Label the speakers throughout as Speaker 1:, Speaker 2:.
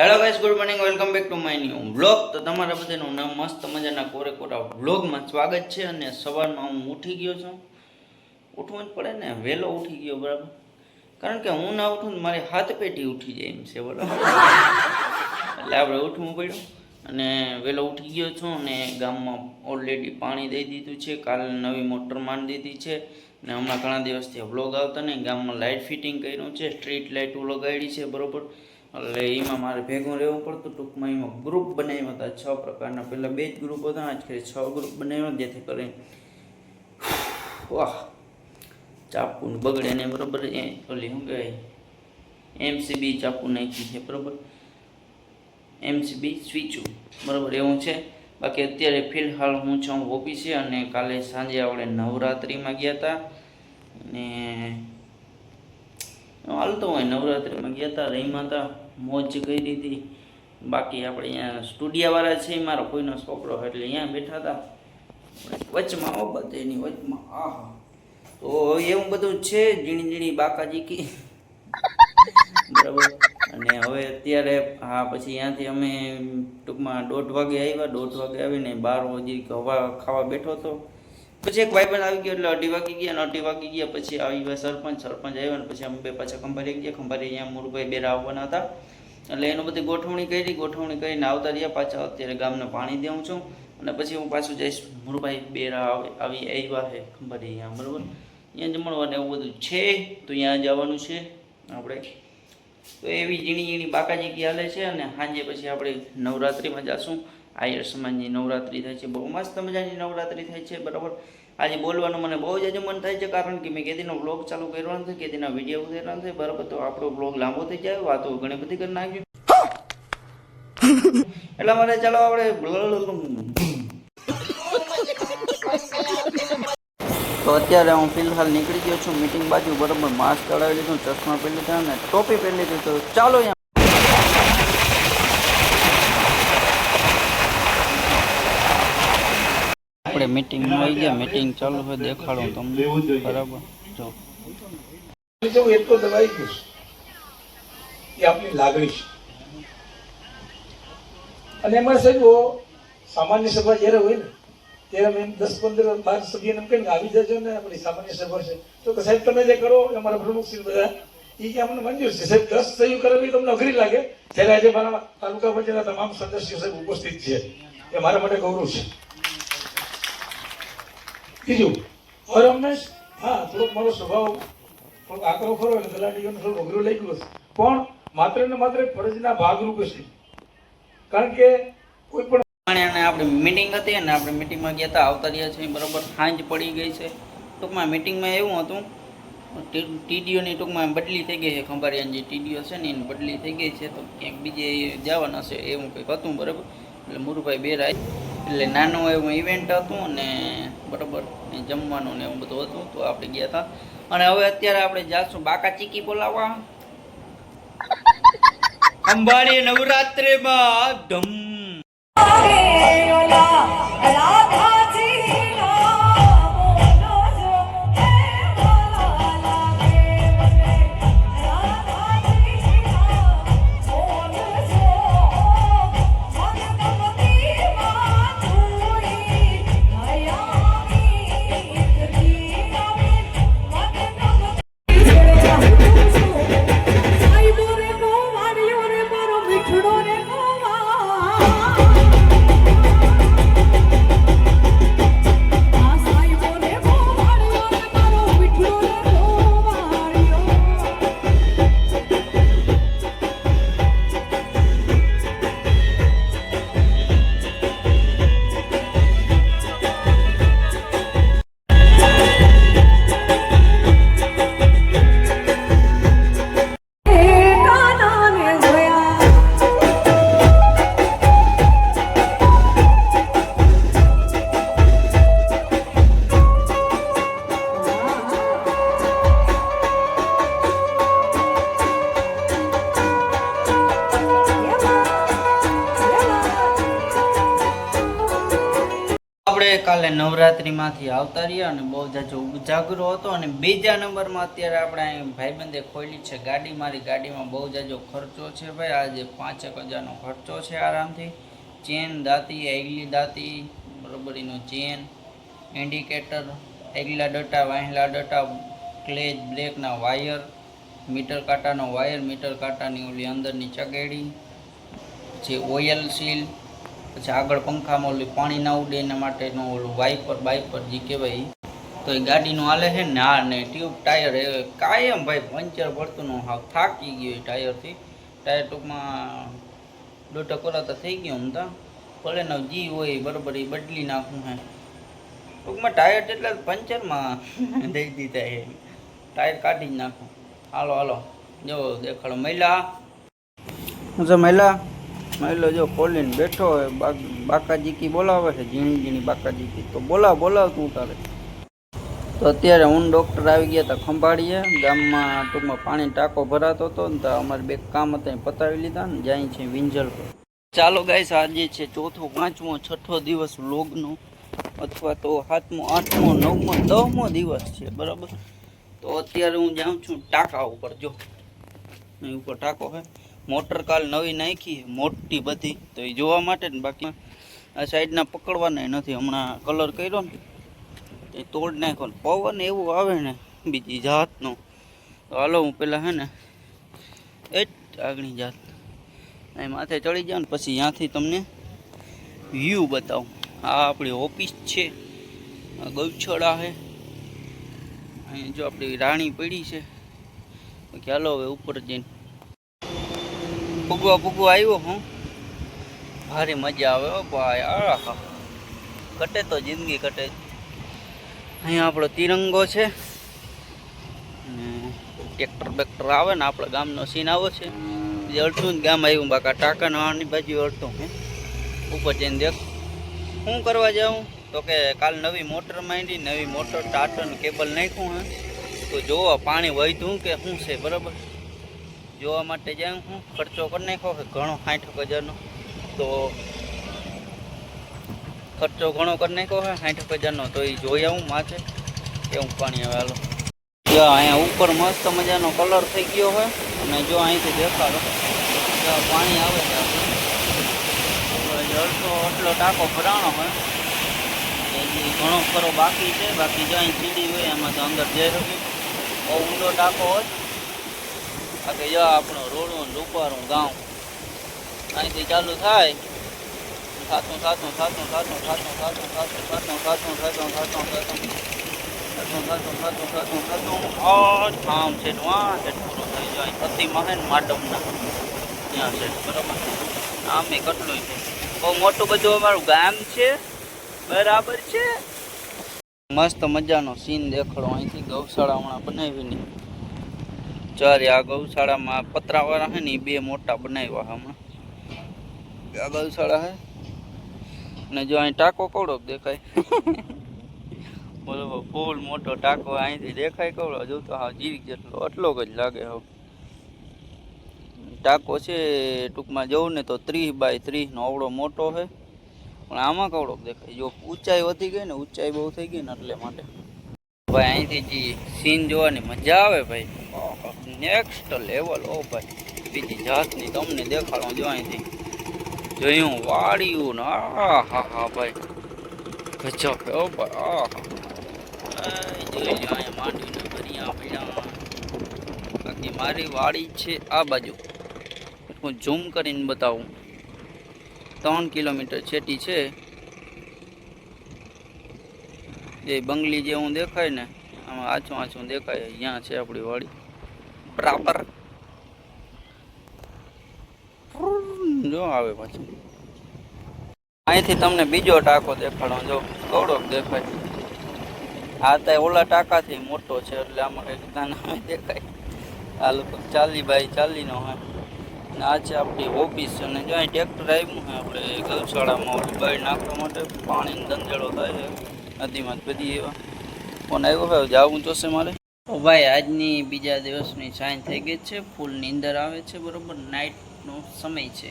Speaker 1: Hello guys good morning welcome back to my new blog તો તમારા બધાનું નામ મસ્ત મજાના કોરે કોરા વ્લોગમાં સ્વાગત છે અને સવારમાં હું ઉઠી ગયો છું. ઉઠવું જ પડે ને, વહેલો ઉઠી ગયો, બરાબર? કારણ કે હું ના ઉઠું ને, મારી હાથ પેટી ઉઠી જાય એમ છે, બરાબર? એટલે આપણે ઉઠવું પડ્યું. અને વહેલો ઉઠી ગયો છું અને ગામમાં ઓલરેડી પાણી દઈ દીધું છે. કાલે નવી મોટર માંડી દીધી છે. ને હમણાં ઘણા દિવસથી વ્લોગ આવતા નહીં. ગામમાં લાઇટ ફિટિંગ કર્યું છે. સ્ટ્રીટ લાઇટો લગાડી છે, બરોબર? એટલે એમાં મારે ભેગું રહેવું પડતું. ટૂંકમાં એમાં ગ્રુપ બનાવ્યા હતા, છ પ્રકારના. પહેલાં બે જ ગ્રુપ હતા, આજ કરી છ ગ્રુપ બનાવ્યા, જેથી કરીને વાહ, ચાપુન બગડે ને બરોબર. એ ઓલી શું કહેવાય? એમસીબી ચાપુ નાખી છે, બરોબર? એમસીબી સ્વીચું, બરાબર? એવું છે. બાકી અત્યારે ફિલહાલ હું છું ઓફિસે અને કાલે સાંજે આપણે નવરાત્રિમાં ગયા હતા. અને હાલતો હોય નવરાત્રિમાં ગયા હતા રહીમાં હતા. મોજ કરી હતી બાકી આપણે અહીંયા સ્ટુડિયાવાળા છે, મારો કોઈનો છોકરો એટલે અહીંયા બેઠા હતા. વચમાં ઓ બધેની વચમાં. આહા. તો એવું બધું છે, ઝીણી ઝીણી બાકાજી કી. બરાબર. અને હવે અત્યારે, હા, પછી ત્યાંથી અમે ટૂંકમાં દોઢ વાગે આવ્યા. દોઢ વાગે આવીને બાર વાગે હવા ખાવા બેઠો હતો. પછી એક ભાઈબંધ આવી ગયો એટલે અઢી વાગી ગયા અને અઢી વાગી ગયા પછી આવી ગયા સરપંચ સરપંચ આવ્યા ને પછી અમે બે પાછા ખંભારી ગયા. ખંભારી અહીંયા મુરભાઈ બેરા આવવાના હતા. એટલે એનું બધી ગોઠવણી કરી, ગોઠવણી કરીને આવતા રહ્યા પાછા. અત્યારે ગામને પાણી દેવું છું અને પછી હું પાછું જઈશ. મુરભાઈ બેરા આવે, આવી આવ્યા છે ખંભારી અહીંયા, બરાબર? અહીંયા જમણવાને એવું બધું છે. તો અહીંયા જવાનું છે આપણે. તો એવી ઝીણી ઝીણી બાકાજી હાલે છે અને સાંજે પછી આપણે નવરાત્રિમાં જઈશું આયર સમાજની નવરાત્રિ થાય છે, બહુ મસ્ત મજાની નવરાત્રિ થાય છે, બરાબર? આજે બોલવાનું મને બહુ જ હજુ મન થાય છે, કારણ કે મેં કેદીનો બ્લોગ ચાલુ કરવાનો છે કેદીના વીડિયો ઉતારવાનો છે બરાબર? તો આપણો બ્લોગ લાંબો થઈ જાય, વાતો ઘણી બધી કરી નાખ્યું એટલે મારે ચાલો આપણે તો અત્યારે હું ફિલહાલ નીકળી ગયો છું મીટિંગ બાજુ, બરાબર? માસ્ક ચડાવી લીધું, ચશ્મા પહેરી લીધા અને ટોપી પહેરી લીધી, તો ચાલો આપણે મીટિંગમાં આવી ગયા મીટિંગ ચાલુ હોય, દેખાડું તમને. બરાબર? જો.
Speaker 2: આપણી લાગણી છે. અને એમાં સાહેબ સામાન્ય સભા જ્યારે હોય ને, ત્યારે અમે દસ પંદર, બાર સભ્ય એમ કહીને આવી જજો ને આપણી સામાન્ય સભા છે. તો કે સાહેબ, તમે જે કરો અમારા પ્રમુખ શ્રી બધા, એ કે અમને મંજૂર છે. સાહેબ, દસ સહી કરવી તમને અઘરી લાગે. ત્યારે આજે મારા તાલુકા પંચાયતના તમામ સદસ્યો સાહેબ ઉપસ્થિત છે. એ મારા માટે ગૌરવ છે. બીજું હવે રમેશ હા થોડોક મારો સ્વભાવ થોડોક આકરો ખરો એટલે તલાટીઓને થોડું અઘરું ગયો હશે પણ માત્ર ને માત્ર ફરજના ભાગરૂપ છે કારણ કે કોઈ પણ
Speaker 1: અને આપણે મીટિંગ હતી અને આપણે મીટિંગમાં ગયા હતા આવતા રહ્યા છે બરાબર સાંજ પડી ગઈ છે. ટૂંકમાં મીટિંગમાં એવું હતું ટીડીઓની ટૂંકમાં બદલી થઈ ગઈ છે ખંભારિયાની જે ટીડીઓ છે ને એની બદલી થઈ ગઈ છે તો ક્યાંક બીજે જવાના છે એવું કંઈક હતું બરાબર? એટલે મુરુભાઈ બે રાય એટલે નાનું એવું ઇવેન્ટ હતું અને બરાબર જમવાનું ને એવું બધું હતું, તો આપણે ગયા હતા અને હવે અત્યારે આપણે જાશું બાકા ચીકી બોલાવવા. ખંભાળી નવરાત્રિમાં ધમ. આપણે કાલે નવરાત્રિમાંથી આવતા રહ્યા અને બહુ જાજો ઉજાગરો હતો અને બીજા નંબરમાં અત્યારે આપણે અહીં ભાઈબંધે ખોલી છે ગાડી. મારી ગાડીમાં બહુ જાજો ખર્ચો છે ભાઈ. આજે પાંચેક હજારનો ખર્ચો છે આરામથી. ચેન, દાંતી આગલી દાંતી બરોબરીનું ચેન, ઇન્ડિકેટર આગલા ડટા વાહેલા ડટા, ક્લેજ, બ્રેકના વાયર, મીટર કાંટાનો વાયર, મીટર કાંટાની ઓલી અંદરની ચગેડી, જે ઓઇલ સીલ પછી આગળ પંખામાં ઓલું પાણી ના ઉડે એના માટેનું ઓલું વાઇપર બાઇપર જે કહેવાય તો એ ગાડીનું હાલે છે ને, હા, ને ટ્યુબ ટાયર એ કાયમ ભાઈ પંચર પડતું હાવ થાકી ગયો ટાયરથી ટાયર ટૂંકમાં દોઢ તો થઈ ગયો હું તા. ભલે ન જી હોય બરોબર એ બદલી નાખું હે. ટૂંકમાં ટાયર જેટલા પંચરમાં દઈ દીધા એ ટાયર કાઢી જ નાખું. હાલો હાલો. જો દેખાડો. મહિલા. મહિલા છે મહિલા લો જો ખોલીને બેઠો હોય બાકાજી બાકાજીકી બોલાવે છે ઝીણી ઝીણી બાકાજીકી. તો બોલાવ બોલાવ તું તારે. તો અત્યારે હું ડૉક્ટર આવી ગયા હતા ખંભાળીએ, ગામમાં ટૂંકમાં પાણી ટાંકો ભરાતો હતો ને તો અમારે બે કામ હતા પતાવી લીધા ને જાય છે વિંજલ પર. ચાલો ગાઈસ, આજે છે ચોથો, પાંચમો, છઠ્ઠો દિવસ લોગનો અથવા તો સાતમો, આઠમો, નવમો દસમો દિવસ છે, બરાબર? તો અત્યારે હું જાઉં છું ટાંકા ઉપર, જો. ઉપર ટાંકો છે. મોટર કાલ નવી નાખી, મોટી બધી. તો એ જોવા માટે ને બાકી આ સાઈડના પકડવાના નથી. હમણાં કલર કર્યો ને એ તોડ નાખ્યો ને. પવન એવું આવે ને, બીજી જાતનો. તો હાલો હું પેલા હે ને એ જ આગળની જાત. અહીં માથે ચડી જાવ ને, પછી ત્યાંથી તમને વ્યૂ બતાવું. આ આપણી ઓફિસ છે, આ ગૌશાળા છે અહીં જો આપણી રાણી પડી છે. ચાલો હવે ઉપર જઈને. પૂગવા પૂગવા આવ્યો હું. ભારે મજા આવે હો ભાઈ, આહા. કટે તો જિંદગી કટે અહીંયા આપણો તિરંગો છે. ટેક્ટર બેક્ટર આવે ને આપણા ગામનો સીન આવો છે. જે અડધું જ ગામ આવ્યું બાકા ટાંકાનો આની બાજુ અડધું હે. ઉપર જઈને દેખ. શું કરવા જાઉં? તો કે કાલ નવી મોટર માંડી, નવી મોટર ટાટર કેબલ નાખ્યું હે. તો જોવા, પાણી વધ્યું કે શું છે, બરાબર? જોવા માટે જાય હું ખર્ચો કરી નાખ્યો કે ઘણો, સાઠ હજારનો. તો ખર્ચો ઘણો કરી નાખ્યો હોય સાઠ હજારનો. તો એ જોઈ આવું માથે. એવું પાણી આવે હાલો. જો અહીંયા ઉપર મસ્ત મજાનો કલર થઈ ગયો હોય અને જો અહીંથી દેખાડો. પાણી આવે છે. હવે અડધો આટલો ટાંકો ભરાણો હોય ઘણો ખરો બાકી છે. બાકી જો અહીં સીડી હોય, એમાં તો અંદર જઈ રહ્યું. ઊંડો ટાંકો હોય. આ કે જો આપણો રોડું લુપારું ગામ અહીંથી ચાલુ થાય સાતું સાતું સાતું સાતું સાતું સાતું સાતું સાતું સાતું સાતું સાતું સાતું થાતું થાતું થાતું થાતું આ છે પૂરો થઈ જાય પતિ મહેન માડમના ત્યાં છે બરોબર આમ કેટલું છે બહુ મોટું બધું અમારું ગામ છે બરાબર છે મસ્ત મજાનો સીન દેખાડો અહીંથી ગૌશાળા હમણાં બનાવીને ચારે આ ગૌશાળામાં પતરાવાળા છે ને એ બે મોટા બનાવ્યા હમણાં. આ ગૌશાળા છે ને જો અહીં ટાંકો કવડો દેખાય. બોલો ફૂલ મોટો ટાંકો અહીંથી દેખાય કવડો જો તો હા જીરીક જેટલો આટલો જ લાગે હવે ટાંકો છે, ટૂંકમાં જવું ને તો ત્રીસ બાય ત્રીસનો અવડો મોટો છે પણ આમાં કવડો દેખાય. જો ઊંચાઈ વધી ગઈ ને, ઊંચાઈ બહુ થઈ ગઈ ને એટલે માટે. ભાઈ અહીંથી જે સીન જોવાની મજા આવે ભાઈ. નેક્સ્ટ લેવલ ઓ ભાઈ. બીજી જાતની તમને દેખાડો જો અહીંથી. જોયું વાળ્યું ને આ હા હા ભાઈ ગજબ ઓ મારી વાડી છે આ બાજુ. હું ઝૂમ કરીને બતાવું. ત્રણ કિલોમીટર છેટી છે. જે બંગલી જેવું દેખાય ને, આમાં આછું આછું દેખાય, અહીંયા છે આપણી વાડી. બરાબર જો આવે પછી. અહીંથી તમને બીજો ટાંકો દેખાડો, જો કવડોક દેખાય. આ તો ઓલા ટાંકાથી મોટો છે, એટલે આમાં કંઈક નાના દેખાય. આ લોકો ચાલી બાય ચાલીનો હોય ને આ છે આપણી ઓફિસ, અને જો અહીં ટ્રેક્ટર આવ્યું હોય આપણે ગૌશાળામાં ઓલી બાય નાખવા માટે પાણીનો ધંધેડો થાય છે. નદીમાં બધી એવા. ફોન આવ્યો હોય જવું જોશે મારે? ભાઈ, આજની બીજા દિવસની સાંજ થઈ ગઈ છે. ફૂલ નીંદર આવે છે, બરાબર? નાઇટનો સમય છે.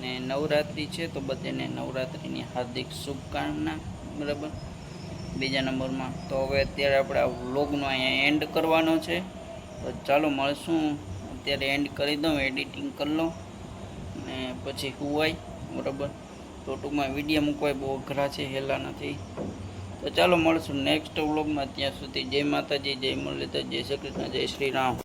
Speaker 1: ને નવરાત્રિ છે, તો બધાને નવરાત્રિની હાર્દિક શુભકામના, બરાબર? બીજા નંબરમાં તો હવે અત્યારે આપણે આ વ્લોગનો અહીંયા એન્ડ કરવાનો છે. તો ચાલો, મળશું. અત્યારે એન્ડ કરી દઉં, એડિટિંગ કરી લઉં. ને પછી હુવાય બરાબર? તો ટૂંકમાં વીડિયો મૂકવાય, બહુ અઘરા છે, હેલા નથી. તો ચાલો મળશું નેક્સ્ટ વ્લોગમાં ત્યાં સુધી જય માતાજી, જય મુરલીધર, જય શ્રી કૃષ્ણ, જય શ્રી રામ.